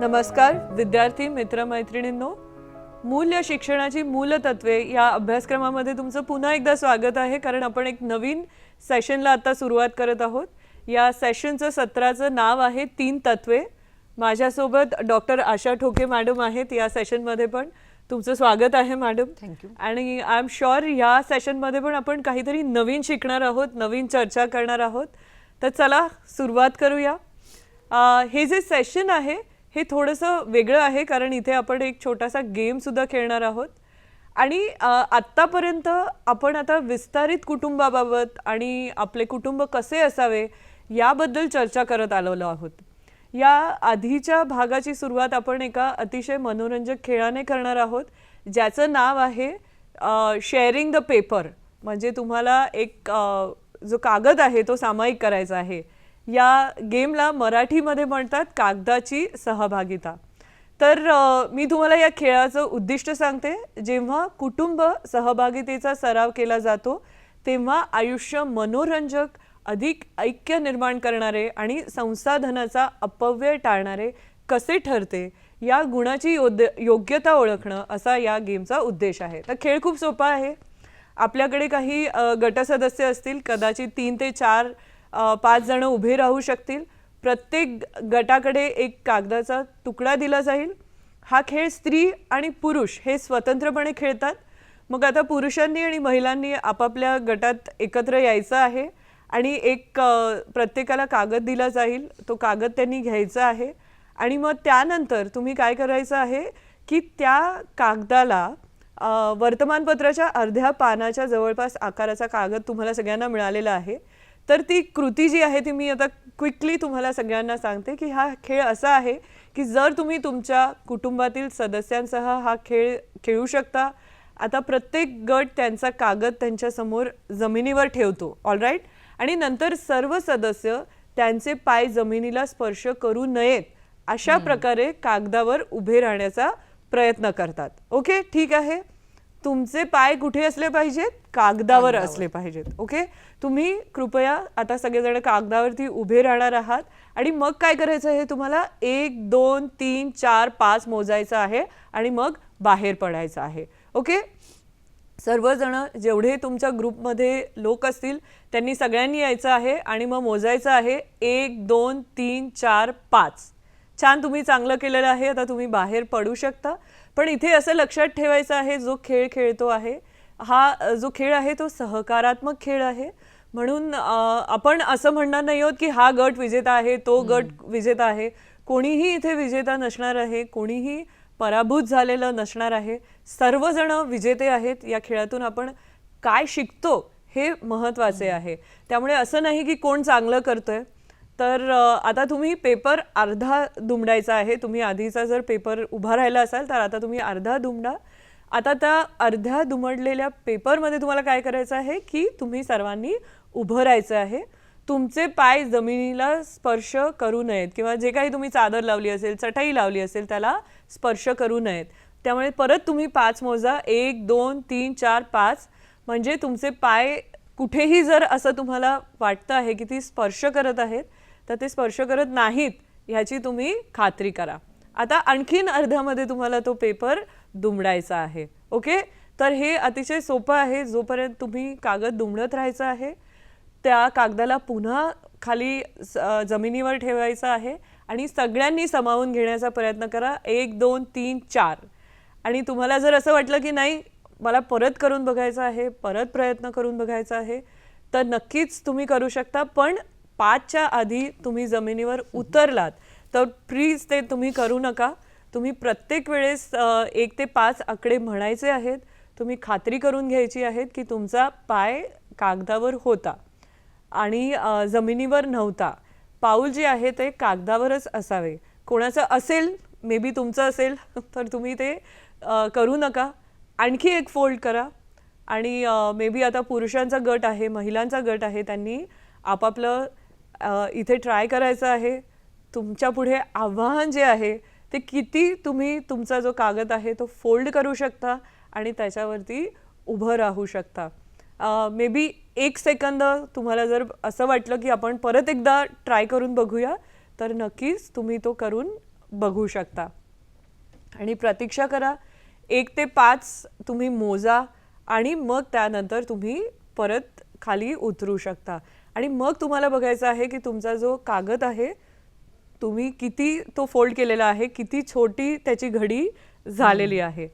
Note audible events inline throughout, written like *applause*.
नमस्कार विद्यार्थी मित्रमैत्रिणींनो. मूल्य शिक्षणाची मूलतत्वे या अभ्यासक्रमामध्ये तुमचं पुन्हा एकदा स्वागत आहे कारण आपण एक नवीन सेशनला आता सुरुवात करत आहोत. या सेशनचं सत्राचं नाव आहे तीन तत्वे. माझ्यासोबत डॉक्टर आशा ठोके मॅडम आहेत या सेशनमध्ये पण. तुमचं स्वागत आहे मॅडम. थँक्यू आणि आय एम शुअर ह्या सेशनमध्ये पण आपण काहीतरी नवीन शिकणार आहोत नवीन चर्चा करणार आहोत. तर चला सुरुवात करूया. हे जे सेशन आहे हे थोडंसं वेगळं आहे कारण इथे आपण एक छोटासा गेमसुद्धा खेळणार आहोत. आणि आत्तापर्यंत आपण आता विस्तारित कुटुंबाबाबत आणि आपले कुटुंब कसे असावे याबद्दल चर्चा करत आलेलो आहोत. या आधीच्या भागाची सुरुवात आपण एका अतिशय मनोरंजक खेळाने करणार आहोत ज्याचं नाव आहे शेअरिंग द पेपर म्हणजे तुम्हाला एक जो कागद आहे तो सामायिक करायचा आहे. या गेमला मराठीमध्ये म्हणतात कागदाची सहभागिता. तर मी तुम्हाला या खेळाचं उद्दिष्ट सांगते. जेव्हा कुटुंब सहभागितेचा सराव केला जातो तेव्हा आयुष्य मनोरंजक अधिक ऐक्य निर्माण करणारे आणि संसाधनाचा अपव्यय टाळणारे कसे ठरते या गुणाची योद्य योग्यता ओळखणं असा या गेमचा उद्देश आहे. तर खेळ खूप सोपा आहे. आपल्याकडे काही गटसदस्य असतील कदाचित तीन ते चार पाच जण उभे राहू शकतील. प्रत्येक गटाकडे एक कागदाचा तुकडा दिला जाईल. हा खेळ स्त्री आणि पुरुष हे स्वतंत्रपणे खेळतात. मग आता पुरुषांनी आणि महिलांनी आपापल्या गटात एकत्र यायचं आहे आणि एक प्रत्येकाला कागद दिला जाईल. तो कागद त्यांनी घ्यायचा आहे. आणि मग त्यानंतर तुम्ही काय करायचं आहे की त्या कागदाला वर्तमानपत्राच्या अर्ध्या पानाच्या जवळपास आकाराचा कागद तुम्हाला सगळ्यांना मिळालेला आहे. तर ती कृती जी आहे ती मी आता क्विकली तुम्हाला सगळ्यांना सांगते की हा खेळ असा आहे की जर तुम्ही तुमच्या कुटुंबातील सदस्यांसह हा खेळ खेळू शकता आता प्रत्येक गट त्यांचा कागद त्यांच्यासमोर जमिनीवर ठेवतो ऑलराईट आणि नंतर सर्व सदस्य त्यांचे पाय जमिनीला स्पर्श करू नयेत अशा प्रकारे कागदावर उभे राहण्याचा प्रयत्न करतात. ओके ठीक आहे? तुमचे पाय कुठे असले पाहिजेत? कागदावर असले पाहिजेत ओके तुम्ही कृपया आता सगळेजण कागदावरती उभे राहणार आहात. आणि मग काय करायचं आहे तुम्हाला? एक दोन तीन चार पाच मोजायचं आहे आणि मग बाहेर पडायचं आहे ओके सर्वजण जेवढे तुमच्या ग्रुपमध्ये लोक असतील त्यांनी सगळ्यांनी यायचं आहे आणि मग मोजायचं आहे. एक दोन तीन चार पाच. छान तुम्ही चांगलं केलेलं आहे. आता तुम्ही बाहेर पडू शकता. पण इथे असं लक्षात ठेवायचं आहे जो खेळ खेळतो आहे हा जो खेळ आहे तो सहकारात्मक खेळ आहे. म्हणून आपण असं म्हणणार नाही आहोत की हा गट विजेता आहे तो गट विजेता आहे. कोणीही इथे विजेता नसणार आहे कोणीही पराभूत झालेलं नसणार आहे. सर्वजण विजेते आहेत या खेळातून आपण काय शिकतो हे महत्त्वाचे आहे. त्यामुळे असं नाही की कोण चांगलं करतोय. तर आता तुम्ही पेपर अर्धा दुमडायचा आहे. तुम्ही आधीचा जर पेपर उभा राहिला असाल तर आता तुम्ही अर्धा दुमडा. आता त्या अर्ध्या दुमडलेल्या पेपरमध्ये तुम्हाला काय करायचं आहे की तुम्ही सर्वांनी उभं राहायचं आहे. तुमचे पाय जमिनीला स्पर्श करू नयेत किंवा जे काही तुम्ही चादर लावली असेल चटई लावली असेल त्याला स्पर्श करू नयेत. त्यामुळे परत तुम्ही पाच मोजा. एक दोन तीन चार पाच. म्हणजे तुमचे पाय कुठेही जर असं तुम्हाला वाटतं आहे की ती स्पर्श करत आहेत तर ते स्पर्श करत नाहीत ह्याची तुम्ही खात्री करा. आता आणखीन अर्ध्यामध्ये तुम्हाला तो पेपर दुमडायचा आहे ओके? तर हे अतिशय सोपं आहे जोपर्यंत तुम्ही कागद दुमडत राहायचं आहे त्या कागदाला पुन्हा खाली स- जमिनीवर ठेवायचं आहे आणि सगळ्यांनी समावून घेण्याचा प्रयत्न करा. एक दोन तीन चार. आणि तुम्हाला जर असं वाटलं की नाही मला परत करून बघायचं आहे परत प्रयत्न करून बघायचा आहे तर नक्कीच तुम्ही करू शकता पण पाचच्या आधी तुम्ही जमिनीवर उतरलात तर प्लीज ते तुम्ही करू नका. तुम्ही प्रत्येक वेळेस एक ते पाच आकडे म्हणायचे आहेत. तुम्ही खात्री करून घ्यायची आहेत की तुमचा पाय कागदावर होता आणि जमिनीवर नव्हता. पाऊल जे आहे ते कागदावरच असावे. कोणाचं असेल मे बी तुमचं असेल *laughs* तर तुम्ही ते करू नका. आणखी एक फोल्ड करा आणि मे बी आता पुरुषांचा गट आहे महिलांचा गट आहे त्यांनी आपापलं इथे ट्राय करायचं आहे. तुमच्यापुढे आव्हान जे आहे ते किती तुम्ही तुमचा जो कागद आहे तो फोल्ड करू शकता आणि त्याच्यावरती उभं राहू शकता. मे बी एक सेकंद तुम्हाला जर असं वाटलं की आपण परत एकदा ट्राय करून बघूया तर नक्कीच तुम्ही तो करून बघू शकता. आणि प्रतीक्षा करा एक ते पाच तुम्ही मोजा आणि मग त्यानंतर तुम्ही परत खाली उतरू शकता. आणि मग तुम्हाला बघायचं आहे की तुमचा जो कागद आहे तुम्ही किती तो फोल्ड केलेला आहे किती छोटी त्याची घडी झालेली आहे.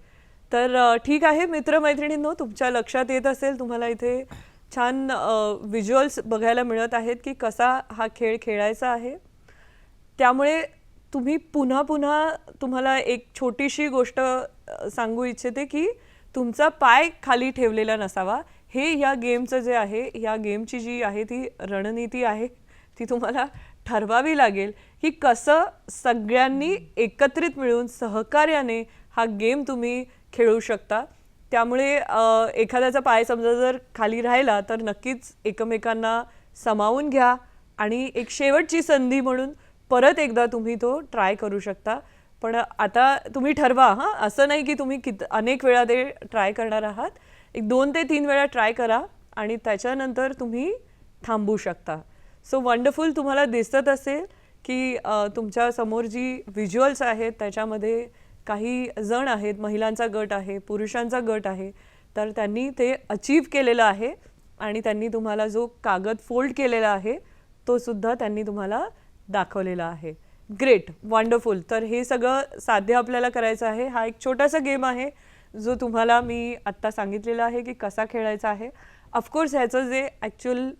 तर ठीक आहे मित्रमैत्रिणींनो तुमच्या लक्षात येत असेल तुम्हाला इथे छान व्हिज्युअल्स बघायला मिळत आहेत की कसा हा खेळ खेळायचा आहे. त्यामुळे तुम्ही पुन्हा पुन्हा तुम्हाला एक छोटीशी गोष्ट सांगू इच्छिते की तुमचा पाय खाली ठेवलेला नसावा. हे या गेमचं जे आहे या गेमची जी आहे ती रणनीती आहे ती तुम्हाला ठरवावी लागेल की कसं सगळ्यांनी एकत्रित मिळून सहकार्याने हा गेम तुम्ही खेळू शकता. त्यामुळे एखाद्याचा पाय समजा जर खाली राहिला तर नक्कीच एकमेकांना सामावून घ्या आणि एक शेवटची संधी म्हणून परत एकदा तुम्ही तो ट्राय करू शकता. पण आता तुम्ही ठरवा हां? असं नाही की तुम्ही कित अनेक वेळा ते ट्राय करणार आहात. एक दोन ते तीन वेळा ट्राय करा आणि त्याच्यानंतर तुम्ही थांबू शकता. सो वंडरफुल तुम्हाला दिसत असेल की तुमच्यासमोर तुमच्यासमोर जी व्हिज्युअल्स आहेत त्याच्यामध्ये काही जण आहेत महिलांचा गट आहे पुरुषांचा गट आहे तर त्यांनी ते अचीव केलेलं आहे आणि त्यांनी तुम्हाला जो कागद फोल्ड केलेला आहे तो सुद्धा त्यांनी तुम्हाला दाखवलेला आहे. ग्रेट वंडरफुल तर हे सगळं साध्य आपल्याला करायचं आहे. हा एक छोटासा गेम आहे. जो तुम्हाला मी आत्ता सांगितलेला आहे की कसा खेळायचा आहे. ऑफकोर्स ह्याचं जे ॲक्च्युअल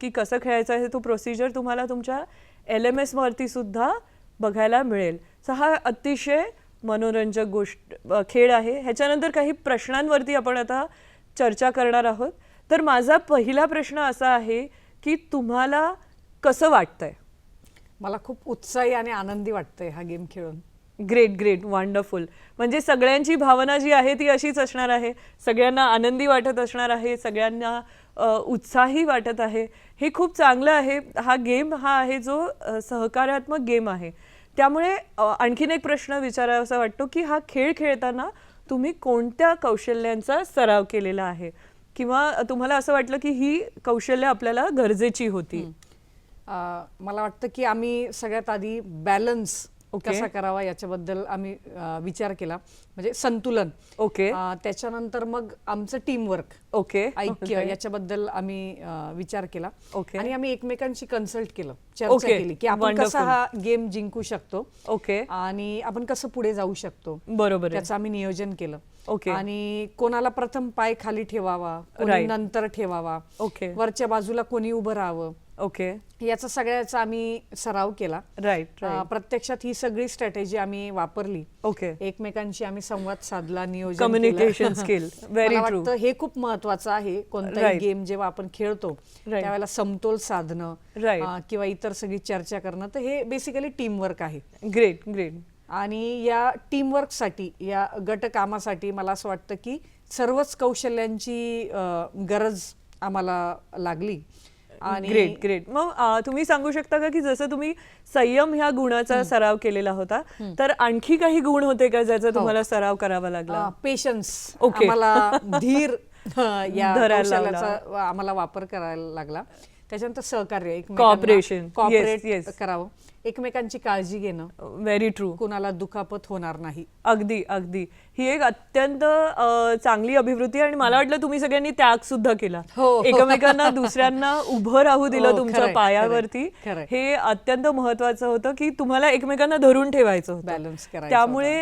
की कसं खेळायचं आहे तो प्रोसिजर तुम्हाला तुमच्या एल एम एसवरती सुद्धा बघायला मिळेल. सो हा अतिशय मनोरंजक गोष्ट खेळ आहे. ह्याच्यानंतर काही प्रश्नांवरती आपण आता चर्चा करणार आहोत. तर माझा पहिला प्रश्न असा आहे की तुम्हाला कसं वाटतंय? मला खूप उत्साही आणि आनंदी वाटतंय हा गेम खेळून. ग्रेट ग्रेट वंडरफुल म्हणजे सगळ्यांची भावना जी आहे ती अशीच असणार आहे. सगळ्यांना आनंदी वाटत असणार आहे. सगळ्यांना उत्साही वाटत आहे. हे खूप चांगलं आहे. हा गेम हा आहे जो सहकारात्मक सहकार्यात्मक गेम आहे. त्यामुळे आणखीन एक प्रश्न विचारावासा वाटतो की हा खेळ खेळताना तुम्ही कोणत्या कौशल्यांचा सराव केलेला आहे? किंवा तुम्हाला असं वाटलं की ही कौशल्य आपल्याला गरजेची होती? मला वाटतं की आम्ही सगळ्यात आधी बॅलन्स ओके. कसा करावा याच्याबद्दल आम्ही अं, विचार केला. म्हणजे संतुलन. ओके. अं, त्याच्यानंतर मग आमचं टीमवर्क ओके. ऐक्य याच्याबद्दल आम्ही अं, विचार केला. ओके. आणि आम्ही एकमेकांशी कन्सल्ट केलं. चर्चा ओके. केली की आपण कसा Wonderful. हा गेम जिंकू शकतो. ओके. आणि आपण कसं पुढे जाऊ शकतो. बरोबर आहे. त्याचं आम्ही नियोजन केलं. ओके. आणि कोणाला प्रथम पाय खाली ठेवावा कोणी Right. नंतर ठेवावा. ओके. वरच्या बाजूला कोणी उभं राहावं. ओके याचा सगळ्याचा आम्ही सराव केला राईट अं, प्रत्यक्षात ही सगळी स्ट्रॅटेजी आम्ही वापरली ओके एकमेकांशी आम्ही संवाद साधला नियोजन Communication केलं. skill. Very मला true. वाटतं हे खूप महत्वाचं आहे कोणताही Right. गेम जेव्हा आपण खेळतो. त्यावेळेला समतोल साधणं Right. अं, किंवा इतर सगळी चर्चा करणं तर हे बेसिकली टीमवर्क आहे ग्रेट ग्रेट आणि या टीमवर्कसाठी या गटकामासाठी मला असं वाटतं की सर्वच कौशल्यांची अं, गरज आम्हाला लागली आणि ग्रेट ग्रेट मग तुम्ही सांगू शकता का की जसं तुम्ही संयम ह्या गुणाचा सराव केलेला होता तर आणखी काही गुण होते का ज्याचा तुम्हाला सराव करावा लागला? Patience Okay. आम्हाला *laughs* धीर या आम्हाला वापर करायला लागला. त्याच्यानंतर सहकार्य Cooperation. कॉपरेट. करावं. एकमेकांची काळजी घेणं. व्हेरी ट्रू कुणाला दुखापत होणार नाही. अगदी अगदी. ही एक अत्यंत चांगली अभिवृत्ती आणि मला वाटलं तुम्ही सगळ्यांनी त्याग सुद्धा केला. हो. एकमेकांना दुसऱ्यांना उभं राहू दिलं हो, तुमच्या खरंय, पायावरती. हे अत्यंत महत्वाचं होतं की तुम्हाला एकमेकांना धरून ठेवायचं होतं. बॅलन्स त्यामुळे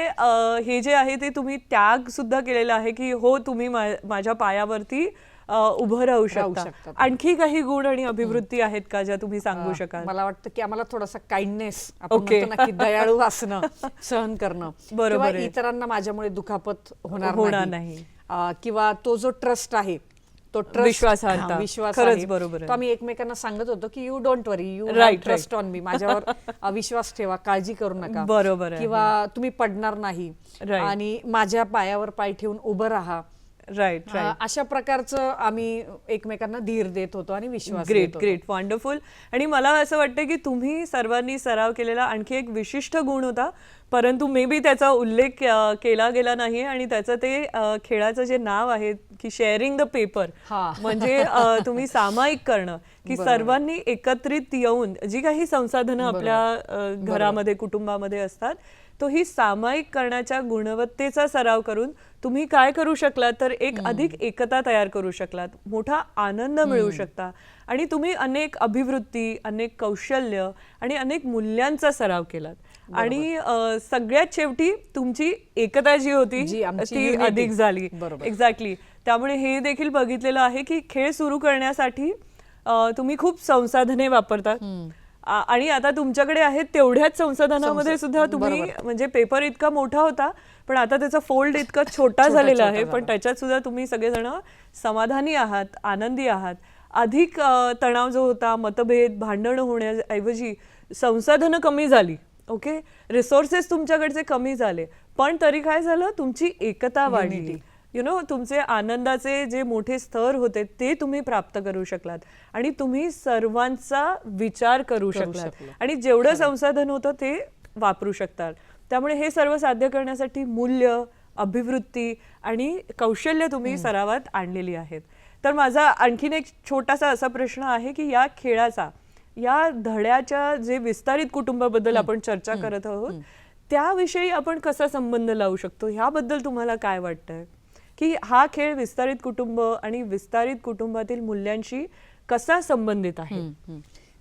हे जे आहे ते तुम्ही त्याग सुद्धा केलेला आहे की हो तुम्ही माझ्या पायावरती उभं राहू शकता. आणखी काही गुण आणि अभिवृत्ती आहेत का ज्या तुम्ही सांगू शकाल मला वाटतं की आम्हाला थोडासा काइंडनेस आपण Okay. म्हणतो ना की दयाळू असणं *laughs* सहन करणं बरोबर. इतरांना माझ्यामुळे दुखापत होणार होणार नाही किंवा तो जो ट्रस्ट आहे तो ट्रस्ट. विश्वास. बरोबर आम्ही एकमेकांना सांगत होतो की you don't worry you Right, trust on me माझ्यावर *laughs* विश्वास ठेवा काळजी करू नका बरोबर आहे. किंवा तुम्ही पडणार नाही. आणि माझ्या पायावर पाय ठेवून उभं राहा राईट राईट अशा प्रकारचं आम्ही एकमेकांना धीर देत होतो आणि विश्वास ग्रेट देत होतो. ग्रेट वंडरफुल आणि मला असं वाटतं की तुम्ही सर्वांनी सराव केलेला आणखी एक विशिष्ट गुण होता परंतु मे बी त्याचा उल्लेख केला गेला नाही आणि त्याचं ते खेळाचं जे नाव आहे की शेअरिंग द पेपर. म्हणजे तुम्ही सामायिक करणं की सर्वांनी एकत्रित येऊन जी काही संसाधनं आपल्या घरामध्ये कुटुंबामध्ये असतात तो ही सामायिक करण्याच्या गुणवत्तेचा सराव करून तुम्ही काय करू शकलात? तर एक अधिक एकता तयार करू शकलात. मोठा आनंद मिळवू शकता. आणि तुम्ही अनेक अभिवृत्ती अनेक कौशल्य आणि अनेक मूल्यांचा सराव केलात. आणि सगळ्यात शेवटी तुमची एकता जी होती ती. अधिक झाली. बरोबर. एक्झॅक्टली त्यामुळे हे देखील बघितलेलं आहे की खेळ सुरू करण्यासाठी तुम्ही खूप संसाधने वापरतात. आणि आता तुमच्याकडे आहेत तेवढ्याच संसाधनामध्ये सुद्धा तुम्ही म्हणजे पेपर इतका मोठा होता पण आता त्याचा फोल्ड इतका *laughs* छोटा झालेला आहे. पण त्याच्यात सुद्धा तुम्ही सगळेजण समाधानी आहात आनंदी आहात. अधिक तणाव जो होता मतभेद भांडणं होण्याऐवजी संसाधनं कमी झाली ओके रिसोर्सेस तुमच्याकडचे कमी झाले. पण तरी काय झालं? तुमची एकता वाढली. यु नो तुमचे आनंदाचे जे मोठे स्तर होते ते तुम्ही प्राप्त करू शकलात. आणि तुम्ही सर्वांचा विचार करू शकलात. आणि जेवढं संसाधन होतं ते वापरू शकतात. त्यामुळे हे सर्व साध्य करण्यासाठी मूल्य अभिवृत्ती आणि कौशल्य तुम्ही सरावात आणलेली आहेत. तर माझा आणखीन एक छोटासा असा प्रश्न आहे की या खेळाचा या धड्याच्या जे विस्तारित कुटुंबाबद्दल आपण चर्चा करत आहोत त्याविषयी आपण कसा संबंध लावू शकतो? ह्याबद्दल तुम्हाला काय वाटतंय? की हा खेळ विस्तारित कुटुंब आणि विस्तारित कुटुंबातील मूल्यांशी कसा संबंधित आहे.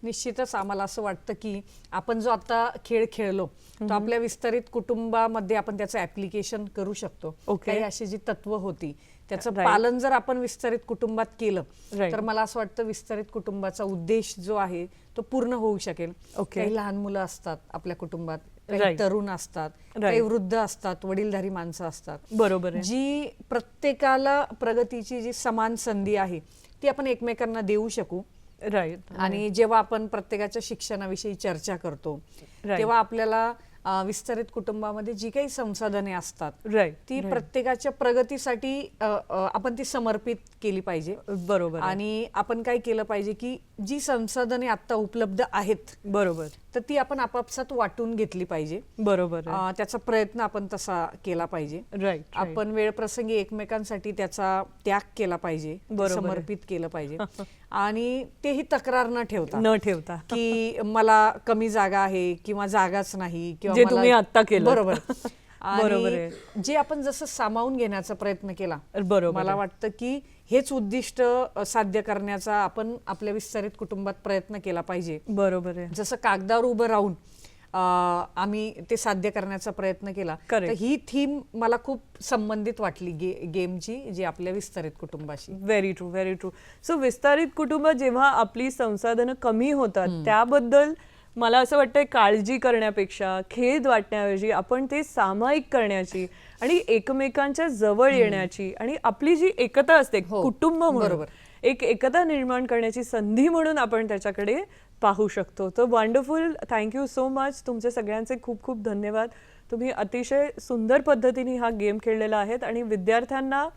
निश्चितच आम्हाला असं वाटतं की आपण जो आता खेळ खेळलो तो आपल्या विस्तारित कुटुंबामध्ये आपण त्याचं ऍप्लिकेशन करू शकतो Okay. काही अशी जी तत्व होती त्याचं Right. पालन जर आपण विस्तारित कुटुंबात केलं Right. तर मला असं वाटतं विस्तारित कुटुंबाचा उद्देश जो आहे तो पूर्ण होऊ शकेल Okay. काही लहान मुलं असतात आपल्या कुटुंबात काही. तरुण असतात. काही वृद्ध असतात वडीलधारी माणसं असतात बरोबर जी प्रत्येकाला प्रगतीची जी समान संधी आहे ती आपण एकमेकांना देऊ शकू राईट आणि जेव्हा आपण प्रत्येकाच्या शिक्षणाविषयी चर्चा करतो. तेव्हा आपल्याला विस्तारित कुटुंबामध्ये जी काही संसाधने असतात राईट ती प्रत्येकाच्या प्रगतीसाठी आपण ती समर्पित केली पाहिजे बरोबर. आणि आपण काय केलं पाहिजे की जी संसाधने आता उपलब्ध आहेत बरोबर. तर ती आपण आपापसात वाटून घेतली पाहिजे. बरोबर आहे. अं, त्याचा प्रयत्न आपण तसा केला पाहिजे. राईट आपण वेळ प्रसंगी एकमेकांसाठी त्याचा त्याग केला पाहिजे ते बरोबर आहे. समर्पित केलं पाहिजे. *laughs* आणि तेही तक्रार न ठेवता न ठेवता. की मला कमी जागा आहे किंवा जागाच नाही किंवा जे मला- तुम्ही आत्ता केलं. बरोबर. *laughs* बरोबर आणि जे आपण जसं सामावून घेण्याचा प्रयत्न केला बरोबर मला. वाटतं की हेच उद्दिष्ट साध्य करण्याचा आपण आपल्या विस्तारित कुटुंबात प्रयत्न केला पाहिजे. बरोबर आहे. जसं कागदावर उभं राहून आम्ही ते साध्य करण्याचा प्रयत्न केला. तर ही थीम मला खूप संबंधित वाटली गे गेमची जी आपल्या विस्तारित कुटुंबाशी. Very true very true so विस्तारित कुटुंब जेव्हा आपली संसाधनं कमी होतात त्याबद्दल मला असं वाटतंय काळजी करण्यापेक्षा खेद वाटण्याऐवजी आपण ते सामायिक करण्याची आणि एकमेकांच्या जवळ येण्याची आणि आपली जी एकता असते हो, कुटुंब बरोबर. एक एकता निर्माण करण्याची संधी म्हणून आपण त्याच्याकडे पाहू शकतो. तर वंडरफुल थँक्यू सो मच तुमचे सगळ्यांचे खूप खूप धन्यवाद. तुम्ही अतिशय सुंदर पद्धतीने हा गेम खेळलेला आहेत आणि विद्यार्थ्यांना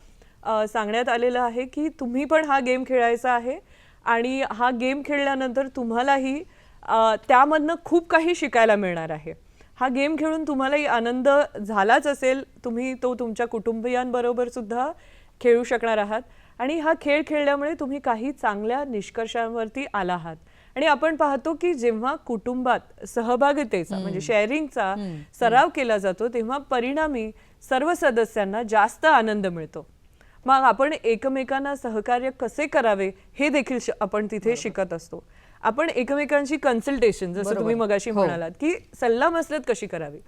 सांगण्यात आलेलं आहे की तुम्ही पण हा गेम खेळायचा आहे आणि हा गेम खेळल्यानंतर तुम्हालाही त्यामधनं खूप काही शिकायला मिळणार आहे. हा गेम खेळून तुम्हालाही आनंद झालाच असेल. तुम्ही तो तुमच्या कुटुंबियांबरोबर सुद्धा खेळू शकणार आहात. आणि हा खेळ खेळल्यामुळे तुम्ही काही चांगल्या निष्कर्षांवरती आला आहात. आणि आपण पाहतो की जेव्हा कुटुंबात सहभागितेचा म्हणजे शेअरिंगचा सराव केला जातो तेव्हा परिणामी सर्व सदस्यांना जास्त आनंद मिळतो. मग आपण एकमेकांना सहकार्य कसे करावे हे देखील आपण तिथे शिकत असतो. आपण एकमेकांची कन्सल्टेशन जसं तुम्ही मगाशी म्हणालात की सल्ला मसलत कशी करावी?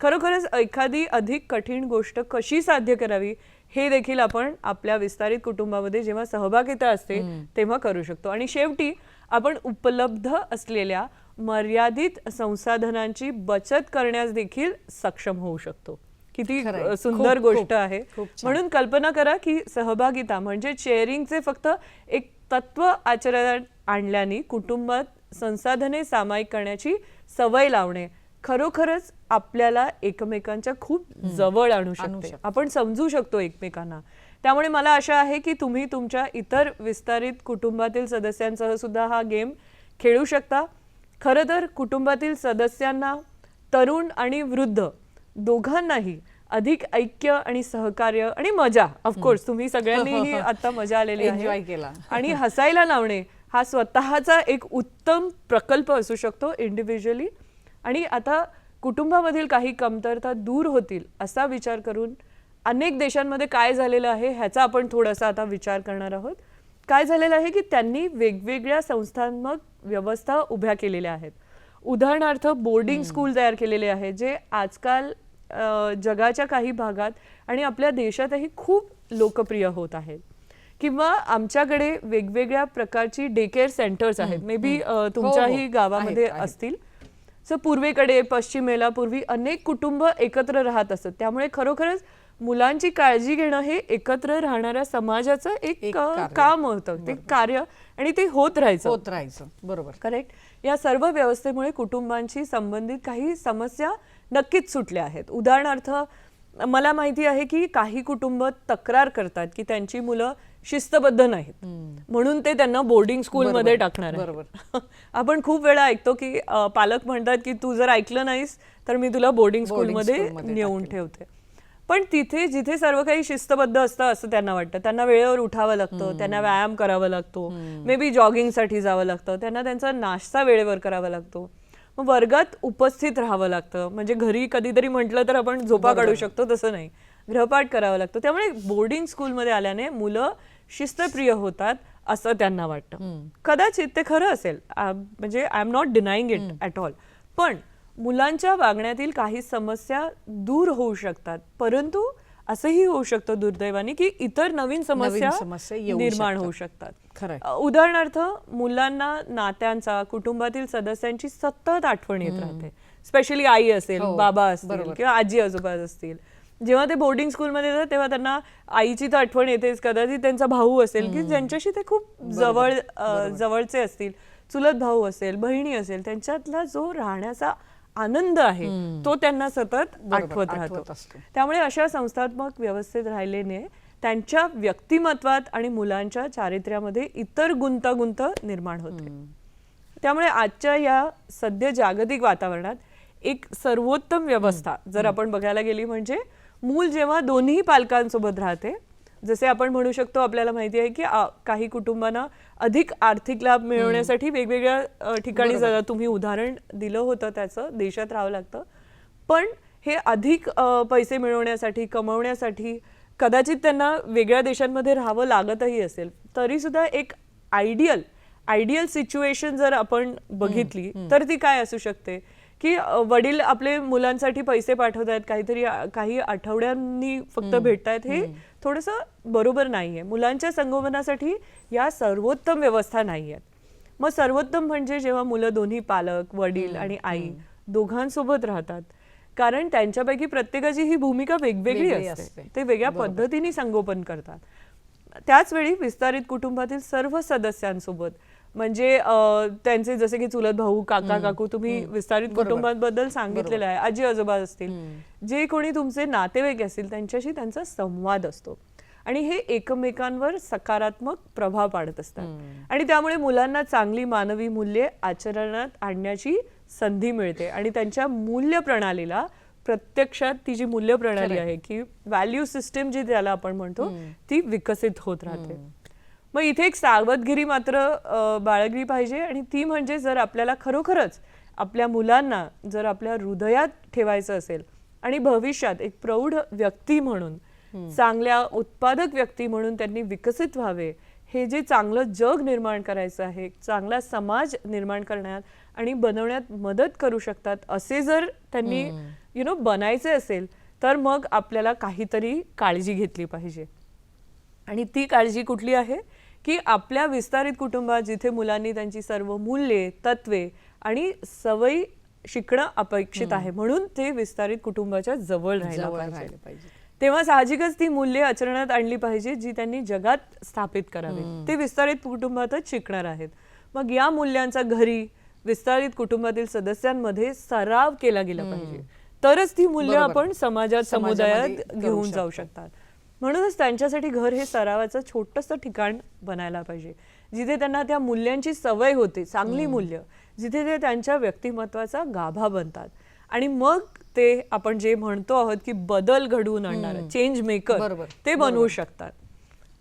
खरोखरच एखादी अधिक कठीण गोष्ट कशी साध्य करावी हे देखील आपण आपल्या विस्तारित कुटुंबामध्ये जेव्हा सहभागिता असते तेव्हा करू शकतो. आणि शेवटी आपण उपलब्ध असलेल्या मर्यादित संसाधनांची बचत करण्यास देखील सक्षम होऊ शकतो. किती सुंदर गोष्ट आहे. म्हणून कल्पना करा की सहभागिता म्हणजे शेअरिंगचे फक्त एक तत्व आचरणात आणल्याने कुटुंबात संसाधने सामायिक करण्याची सवय लावणे खरोखरच आपल्याला एकमेकांच्या खूप जवळ आणू शकते. आपण समजू शकतो एकमेकांना. त्यामुळे मला आशा आहे की तुम्ही तुमच्या इतर विस्तारित कुटुंबातील सदस्यांसह सुद्धा हा गेम खेळू शकता. खरं तर कुटुंबातील सदस्यांना तरुण आणि वृद्ध दोघांनाही अधिक ऐक्य आणि सहकार्य आणि मजा. ऑफकोर्स तुम्ही सगळ्यांनीही *laughs* आता मजा आलेली आहे. केला. आणि हसायला लावणे हा स्वतःचा एक उत्तम प्रकल्प असू शकतो इंडिव्हिज्युअली आणि आता कुटुंबामधील काही कमतरता दूर होतील असा विचार करून अनेक देशांमध्ये काय झालेलं आहे ह्याचा आपण थोडासा आता विचार करणार आहोत. काय झालेलं आहे की त्यांनी वेगवेगळ्या संस्थात्मक व्यवस्था उभ्या केलेल्या आहेत. उदाहरणार्थ बोर्डिंग स्कूल तयार केलेले आहेत जे आजकाल जगाच्या काही भागात आणि आपल्या देशातही खूप लोकप्रिय होत आहेत किंवा आमच्याकडे वेगवेगळ्या प्रकारची डे केअर सेंटर्स आहेत मे बी तुमच्याही हो. गावामध्ये. असतील. सो पूर्वेकडे पश्चिमेला पूर्वी अनेक कुटुंब एकत्र राहत असत. त्यामुळे खरोखरच मुलांची काळजी घेणं हे एकत्र राहणाऱ्या समाजाचं एक एक. काम होतं. ते कार्य आणि ते होत राहायचं. होत राहायचं. बरोबर. करेक्ट या सर्व व्यवस्थेमुळे कुटुंबांशी संबंधित काही समस्या नक्कीच सुटल्या आहेत. उदाहरणार्थ मला माहिती आहे की काही कुटुंब तक्रार करतात की त्यांची मुलं शिस्तबद्ध नाहीत. म्हणून ते त्यांना बोर्डिंग स्कूलमध्ये टाकणार. बरोबर. *laughs* आपण खूप वेळा ऐकतो की पालक म्हणतात की तू जर ऐकलं नाहीस तर मी तुला बोर्डिंग स्कूलमध्ये नेऊन. ठेवते. पण तिथे जिथे सर्व काही शिस्तबद्ध असतं असं त्यांना वाटतं. त्यांना वेळेवर उठावं लागतं त्यांना व्यायाम करावा लागतो. मे बी जॉगिंगसाठी जावं लागतं. त्यांना त्यांचा नाश्ता वेळेवर करावा लागतो. मग वर्गात उपस्थित राहावं लागतं. म्हणजे घरी कधीतरी म्हटलं तर आपण झोपा काढू शकतो तसं नाही. गृहपाठ करावा लागतो. त्यामुळे बोर्डिंग स्कूलमध्ये आल्याने मुलं शिस्तप्रिय होतात असं त्यांना वाटतं. कदाचित ते खरं असेल. म्हणजे I am not denying it at all पण मुलांच्या वागण्यातील काही समस्या दूर होऊ शकतात. परंतु असंही होऊ शकतं दुर्दैवाने की इतर नवीन समस्या निर्माण. होऊ शकतात. खरंय. अ, उदाहरणार्थ मुलांना नात्यांचा कुटुंबातील सदस्यांची सतत आठवण येत राहते. स्पेशली आई असेल हो, बाबा असतील. किंवा आजी आजोबा असतील. जेव्हा ते बोर्डिंग स्कूलमध्ये येतात तेव्हा त्यांना आईची तर आठवण येतेच कदाचित त्यांचा भाऊ असेल की ज्यांच्याशी ते खूप जवळ जवळचे असतील. चुलत भाऊ असेल बहिणी असेल त्यांच्यातला जो राहण्याचा आनंद आहे. तो त्यांना सतत आठवत राहतो. त्यामुळे अशा संस्थात्मक व्यवस्थेत राहिलेने त्यांच्या व्यक्तिमत्वात आणि मुलांच्या चारित्र्यामध्ये इतर गुंतागुंत निर्माण होते. त्यामुळे आजच्या या सद्य जागतिक वातावरणात एक सर्वोत्तम व्यवस्था जर आपण बघायला गेली म्हणजे मूल जेव्हा दोन्ही पालकांसोबत राहते जसे आपण म्हणू शकतो आपल्याला माहिती आहे की काही कुटुंबांना अधिक आर्थिक लाभ मिळवण्यासाठी वेगवेगळ्या ठिकाणी जातात तुम्ही उदाहरण दिलं होतं त्याचं देशात राहावं लागतं. पण हे अधिक पैसे मिळवण्यासाठी कमवण्यासाठी कदाचित त्यांना वेगळ्या देशांमध्ये राहावं लागतही असेल. तरी सुद्धा एक आयडियल आयडियल सिच्युएशन जर आपण बघितली तर ती काय असू शकते? की वडील आपले मुलांसाठी पैसे पाठवत आहेत काहीतरी काही आठवड्यांनी फक्त भेटतायत हे थोडंसं बरोबर नाहीये. मुलांच्या संगोपनासाठी या सर्वोत्तम व्यवस्था नाही आहेत मग सर्वोत्तम म्हणजे जेव्हा मुलं दोन्ही पालक वडील आणि आई दोघांसोबत राहतात. कारण त्यांच्यापैकी प्रत्येकाची ही भूमिका वेगवेगळी वेगळी असते. असते. ते वेगळ्या पद्धतीने संगोपन करतात. त्याच वेळी विस्तारित कुटुंबातील सर्व सदस्यांसोबत म्हणजे त्यांचे जसे की चुलत भाऊ काका काकू तुम्ही विस्तारित कुटुंबाबद्दल सांगितलेलं आहे. आजी आजोबा असतील. जे कोणी तुमचे नातेवाईक असतील त्यांच्याशी त्यांचा संवाद असतो. आणि हे एकमेकांवर सकारात्मक प्रभाव पाडत असतात. आणि त्यामुळे मुलांना चांगली मानवी मूल्ये आचरणात आणण्याची संधी मिळते. आणि त्यांच्या मूल्य प्रणालीला प्रत्यक्षात ती जी मूल्य प्रणाली आहे की व्हॅल्यू सिस्टीम जी त्याला आपण म्हणतो ती विकसित होत राहते. मग इथे एक सावधगिरी मात्र बाळगली पाहिजे आणि ती म्हणजे जर आपल्याला खरोखरच आपल्या मुलांना जर आपल्या हृदयात ठेवायचं असेल आणि भविष्यात एक प्रौढ व्यक्ती म्हणून चांगल्या उत्पादक व्यक्ती म्हणून त्यांनी विकसित व्हावे हे जे चांगलं जग निर्माण करायचं आहे चांगला समाज निर्माण करण्यात आणि बनवण्यात मदत करू शकतात असे जर त्यांनी यु नो बनायचे असेल तर मग आपल्याला काहीतरी काळजी घेतली पाहिजे. आणि ती काळजी कुठली आहे? की आपल्या विस्तारित कुटुंबात जिथे मुलांनी त्यांची सर्व मूल्ये तत्वे आणि सवयी शिकणं अपेक्षित आहे म्हणून ते विस्तारित कुटुंबाच्या जवळ राहायला पाहिजे. तेव्हा साहजिकच ती मूल्ये आचरणात आणली पाहिजे जी त्यांनी जगात स्थापित करावी. ते विस्तारित कुटुंबातच शिकणार आहेत. मग या मूल्यांचा घरी विस्तारित कुटुंबातील सदस्यांमध्ये सराव केला गेला पाहिजे. तरच ती मूल्य. आपण समाजात समुदायात घेऊन जाऊ शकतो. शकतात. म्हणूनच त्यांच्यासाठी घर हे सरावाचं छोटंसं ठिकाण बनायला पाहिजे. जिथे त्यांना त्या मूल्यांची सवय होते चांगली मूल्य जिथे ते त्यांच्या व्यक्तिमत्वाचा गाभा बनतात. आणि मग ते आपण जे म्हणतो आहोत की बदल घडवून आणणार चेंज मेकर. ते बनवू शकतात.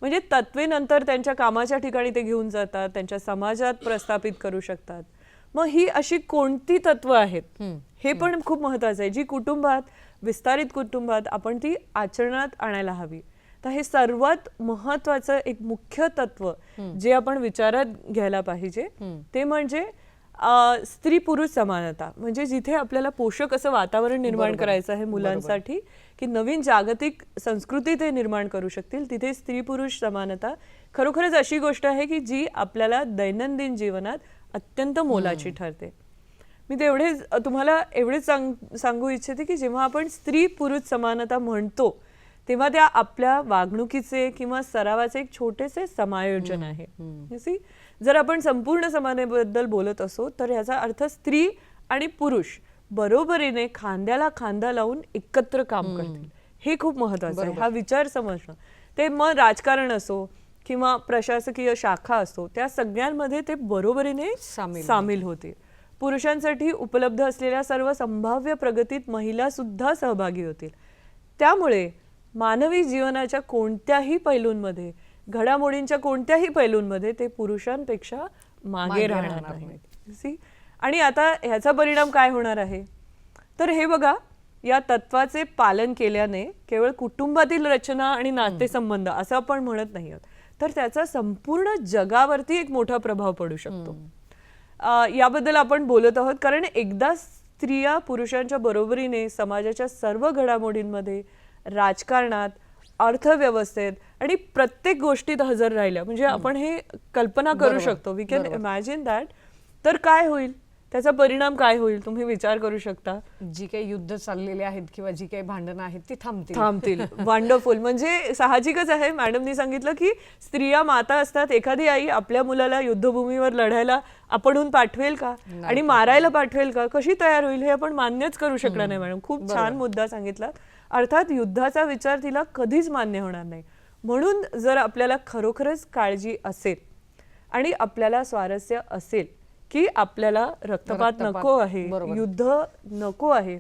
म्हणजे तत्वे नंतर त्यांच्या कामाच्या ठिकाणी ते घेऊन जातात त्यांच्या समाजात प्रस्थापित करू शकतात. मग ही अशी कोणती तत्व आहेत? हे पण खूप महत्वाचं आहे. जी कुटुंबात विस्तारित कुटुंबात आपण ती आचरणात आणायला हवी. तर हे सर्वात महत्वाचं एक मुख्य तत्व जे आपण विचारात घ्यायला पाहिजे ते म्हणजे स्त्री पुरुष समानता. म्हणजे जिथे आपल्याला पोषक असं वातावरण निर्माण करायचं आहे मुलांसाठी की नवीन जागतिक संस्कृती ते निर्माण करू शकतील तिथे स्त्री पुरुष समानता खरोखरच अशी गोष्ट आहे की जी आपल्याला दैनंदिन जीवनात अत्यंत मोलाची ठरते. मी ते एवढे तुम्हाला एवढेच सांग सांगू इच्छिते की जेव्हा आपण स्त्री पुरुष समानता म्हणतो तेव्हा त्या आपल्या वागणुकीचे किंवा सरावाचे एक छोटेसे समायोजन आहे? जर आपण संपूर्ण समानेबद्दल बोलत असो तर याचा अर्थ स्त्री आणि पुरुष बरोबरीने खांद्याला खांदा लावून एकत्र काम करतील. हे खूप महत्वाचं आहे. हा विचार समजणं. ते मग राजकारण असो किंवा प्रशासकीय शाखा असो त्या सगळ्यांमध्ये ते बरोबरीने सामील होतील पुरुषांसाठी उपलब्ध असलेल्या सर्व संभाव्य प्रगतीत महिला सुद्धा सहभागी होतील. त्यामुळे मानवी जीवनाच्या कोणत्याही पैलूंमध्ये घडामोडींच्या कोणत्याही पैलूंमध्ये ते पुरुषांपेक्षा मागे राहणार नाहीत. See? आणि आता ह्याचा परिणाम काय होणार आहे? तर हे बघा या तत्वाचे पालन केल्याने केवळ कुटुंबातील रचना आणि नातेसंबंध असं आपण म्हणत नाही आहोत. तर त्याचा संपूर्ण जगावरती एक मोठा प्रभाव पडू शकतो. याबद्दल आपण बोलत आहोत कारण एकदा स्त्रिया पुरुषांच्या बरोबरीने समाजाच्या सर्व घडामोडींमध्ये राजकारणात अर्थव्यवस्थेत आणि प्रत्येक गोष्टीत हजर राहिल्या. म्हणजे आपण हे कल्पना करू शकतो. वी कॅन इमॅजिन दॅट तर काय होईल? त्याचा परिणाम काय होईल? तुम्ही विचार करू शकता. जी काही युद्ध चाललेले आहेत किंवा जी काही भांडणं आहेत ती थांबतील. थांबतील. *laughs* वंडरफुल म्हणजे साहजिकच आहे. मॅडमनी सांगितलं की स्त्रिया माता असतात. एखादी आई आपल्या मुलाला युद्धभूमीवर लढायला आपणहून पाठवेल का? आणि मारायला पाठवेल का? कशी तयार होईल हे आपण मान्यच करू शकणार नाही मॅडम. खूप छान मुद्दा सांगितला. अर्थात युद्धाचा विचार तिला कधीच मान्य होणार नाही. म्हणून जर आपल्याला खरोखरच काळजी असेल आणि आपल्याला स्वारस्य असेल की आपल्याला रक्तपात नको आहे युद्ध नको आहे.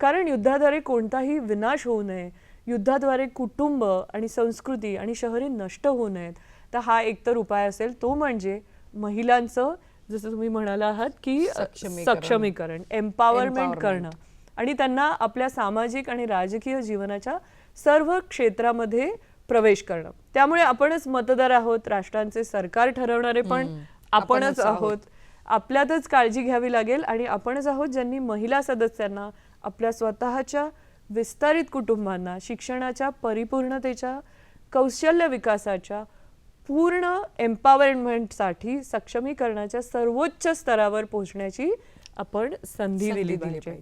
कारण युद्धाद्वारे कोणताही विनाश होऊ नये युद्धाद्वारे कुटुंब आणि संस्कृती आणि शहरे नष्ट होऊ नयेत. तर हा एकतर उपाय असेल तो म्हणजे महिलांचं जसं तुम्ही म्हणाला आहात की सक्षमीकरण. एम्पॉवरमेंट. करणं. आणि त्यांना आपल्या सामाजिक आणि राजकीय जीवनाच्या सर्व क्षेत्रामध्ये प्रवेश करणं. त्यामुळे आपणच मतदार आहोत राष्ट्रांचे सरकार ठरवणारे पण आपणच आहोत. आपल्यातच काळजी घ्यावी लागेल आणि आपणच आहोत ज्यांनी महिला सदस्यांना आपल्या स्वतःच्या विस्तारित कुटुंबांना शिक्षणाच्या परिपूर्णतेच्या कौशल्य विकासाच्या पूर्ण एम्पॉवरमेंटसाठी सक्षमीकरणाच्या सर्वोच्च स्तरावर पोहोचण्याची आपण संधी दिली पाहिजे.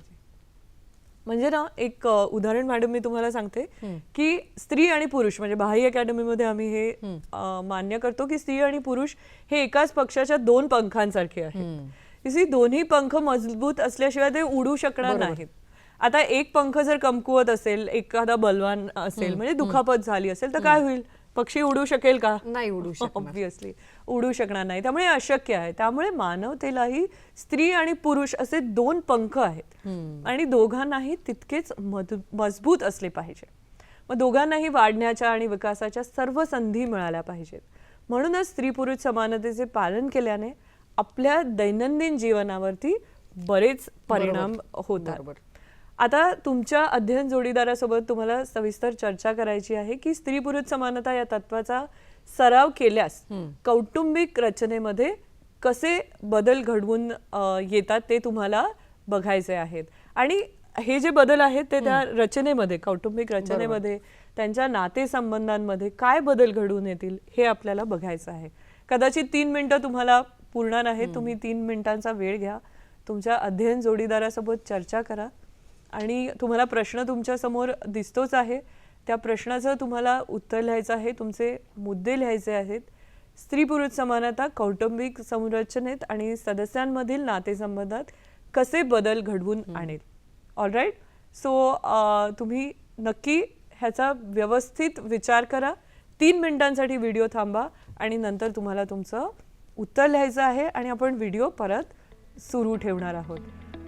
म्हणजे ना एक उदाहरण मॅडम मी तुम्हाला सांगते की स्त्री आणि पुरुष म्हणजे बाह्य अकॅडमीमध्ये आम्ही हे मान्य करतो की स्त्री आणि पुरुष हे एकाच पक्षाच्या दोन पंखांसारखे आहेत. दोन्ही पंख मजबूत असल्याशिवाय ते उडू शकणार नाहीत. आता एक पंख जर कमकुवत असेल एखादा बलवान असेल म्हणजे दुखापत झाली असेल तर काय होईल? पक्षी उडू शकेल का? नाही उडू *laughs* शकणार. ऑब्विसली उडू शकणार नाही. त्यामुळे अशक्य आहे. त्यामुळे मानवतेलाही स्त्री आणि पुरुष असे दोन पंख आहेत. आणि दोघांनाही तितकेच मजबूत असले पाहिजे. मग दोघांनाही वाढण्याच्या आणि विकासाच्या सर्व संधी मिळाल्या पाहिजेत. म्हणूनच स्त्री पुरुष समानतेचे पालन केल्याने आपल्या दैनंदिन जीवनावरती बरेच परिणाम होतात. आता तुमच्या अध्ययन जोडीदारासोबत तुम्हाला सविस्तर चर्चा करायची आहे की स्त्री पुरुष समानता या तत्वाचा सराव केल्यास कौटुंबिक रचनेमध्ये कसे बदल घडवून येतात ते तुम्हाला बघायचे आहेत. आणि हे जे बदल आहेत ते त्या रचनेमध्ये कौटुंबिक रचनेमध्ये त्यांच्या नातेसंबंधांमध्ये काय बदल घडवून येतील हे आपल्याला बघायचं आहे. कदाचित तीन मिनिटं तुम्हाला पुरणार आहे तुम्ही तीन मिनिटांचा वेळ घ्या. तुमच्या अध्ययन जोडीदारासोबत चर्चा करा. आणि तुम्हाला प्रश्न तुमच्यासमोर दिसतोच आहे. त्या प्रश्नाचं तुम्हाला उत्तर लिहायचं आहे. तुमचे मुद्दे लिहायचे आहेत. स्त्री पुरुष समानता कौटुंबिक संरचनेत आणि सदस्यांमधील नातेसंबंधात कसे बदल घडवून आणेल? ऑलराईट सो तुम्ही नक्की ह्याचा व्यवस्थित विचार करा. तीन मिनिटांसाठी व्हिडिओ थांबा आणि नंतर तुम्हाला तुमचं उत्तर लिहायचं आहे आणि आपण व्हिडिओ परत सुरू ठेवणार आहोत.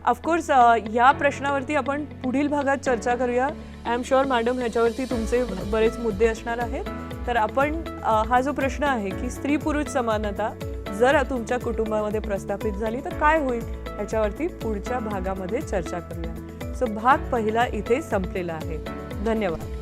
ऑफकोर्स या प्रश्नावरती आपण पुढील भागात चर्चा करूया. आय एम शुअर मॅडम ह्याच्यावरती तुमचे बरेच मुद्दे असणार आहेत. तर आपण हा जो प्रश्न आहे की स्त्री पुरुष समानता जर तुमच्या कुटुंबामध्ये प्रस्थापित झाली तर काय होईल? ह्याच्यावरती पुढच्या भागामध्ये चर्चा करूया. सो भाग पहिला इथे संपलेला आहे. धन्यवाद.